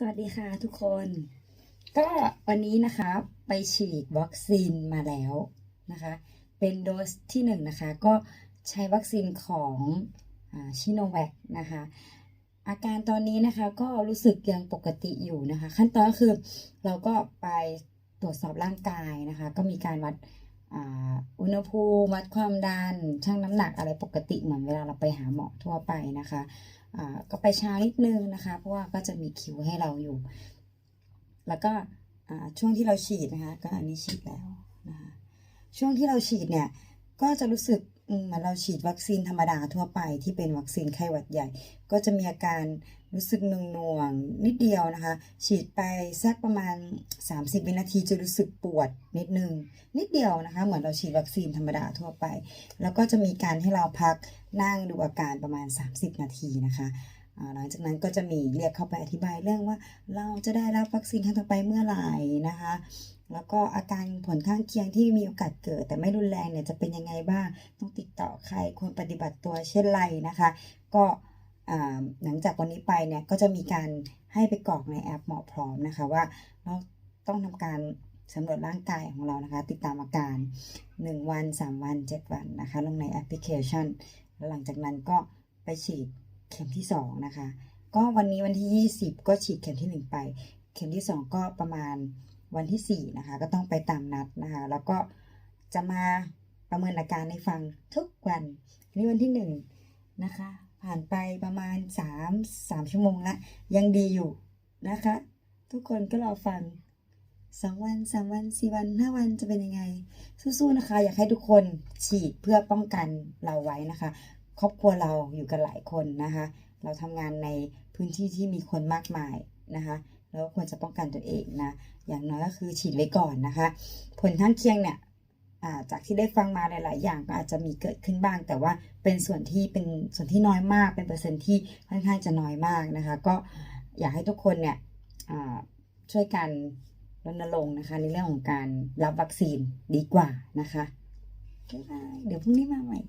สวัสดีค่ะทุกคน ก็วันนี้นะคะไปฉีดวัคซีนมาแล้วนะคะ เป็นโดสที่หนึ่งนะคะก็ใช้วัคซีนของชิโนแวคนะคะ อาการตอนนี้นะคะก็รู้สึกยังปกติอยู่นะคะ ขั้นตอนก็คือเราก็ไปตรวจสอบร่างกายนะคะ ก็มีการวัด อุณหภูมิวัดความดันชั่งน้ำหนักอะไรปกติเหมือนเวลาเราไปหาหมอทั่วไปนะคะก็ไปช้านิดนึงนะคะ เพราะว่าก็จะมีคิวให้เราอยู่ แล้วก็ช่วงที่เราฉีดนะคะ ก็อันนี้ฉีดแล้วนะคะช่วงที่เราฉีดเนี่ยก็จะรู้สึก เหมือนเราฉีดวัคซีนธรรมดาทั่วไปที่เป็นวัคซีนไข้หวัดใหญ่ ก็จะมีอาการรู้สึกหน่วงๆนิดเดียวนะคะ ฉีดไปสักประมาณ 30 วินาทีจะรู้สึกปวดนิดนึง นิดเดียวนะคะ เหมือนเราฉีดวัคซีนธรรมดาทั่วไป แล้วก็จะมีการให้เราพักนั่งดูอาการประมาณ 30 นาทีนะคะ หลังจากนั้นก็จะมีเรียกเข้าไปอธิบายเรื่องว่า เราจะได้รับวัคซีนครั้งต่อไปเมื่อไหร่นะคะ แล้วก็อาการผลข้างเคียงที่มีโอกาสเกิด แต่ไม่รุนแรงเนี่ยจะเป็นยังไงบ้าง ต้องติดต่อใครควรปฏิบัติตัวเช่นไรนะคะ ก็หลังจากวันนี้ไปเนี่ยก็จะมีการให้ไปกรอกในแอปหมอพร้อมนะคะว่าเราต้องทำการสำรวจร่างกายของเรานะคะ ติดตามอาการ 1 วัน 3 วัน 7 วันนะคะ ลงในแอปพลิเคชัน หลังจากนั้นก็ไปฉีด เข็มที่2นะคะ ก็วันนี้วันที่ 20 ก็ฉีดเข็มทีหนึ่1 ไป เข็มที่ 2 ก็ประมาณวันที่ 4 นะคะ ก็ต้องไปตามนัดนะคะ แล้วก็จะมาประเมินอาการให้ฟังทุกวันนี่วันที่ 1 นะคะ ผ่านไปประมาณ 3 3 ชั่วโมงละยังดีอยู่นะคะ ทุกคนก็รอฟัง2วัน3วัน4วัน5วันจะเป็นยังไง สู้ๆนะคะ อยากให้ทุกคนฉีดเพื่อป้องกันเราไว้นะคะ ครอบครัวเราอยู่กันหลายคนนะคะเราทำงานในพื้นที่ที่มีคนมากมายนะคะแล้วควรจะป้องกันตัวเองนะอย่างน้อยก็คือฉีดไว้ก่อนนะคะ ผลข้างเคียงเนี่ยาจากที่ได้ฟังมาหลาย ๆ อย่างก็อาจจะมีเกิดขึ้นบ้าง แต่ว่าเป็นส่วนที่เป็นส่วนที่น้อยมาก เป็นเปอร์เซ็นต์ที่ค่อนข้างจะน้อยมากนะคะ ก็อยากให้ทุกคนเนี่ยช่วยกันรณรงค์นะคะ ในเรื่องของการรับวัคซีนดีกว่านะคะบ๊ายบายเดี๋ยวพรุ่งนี้มาใหม่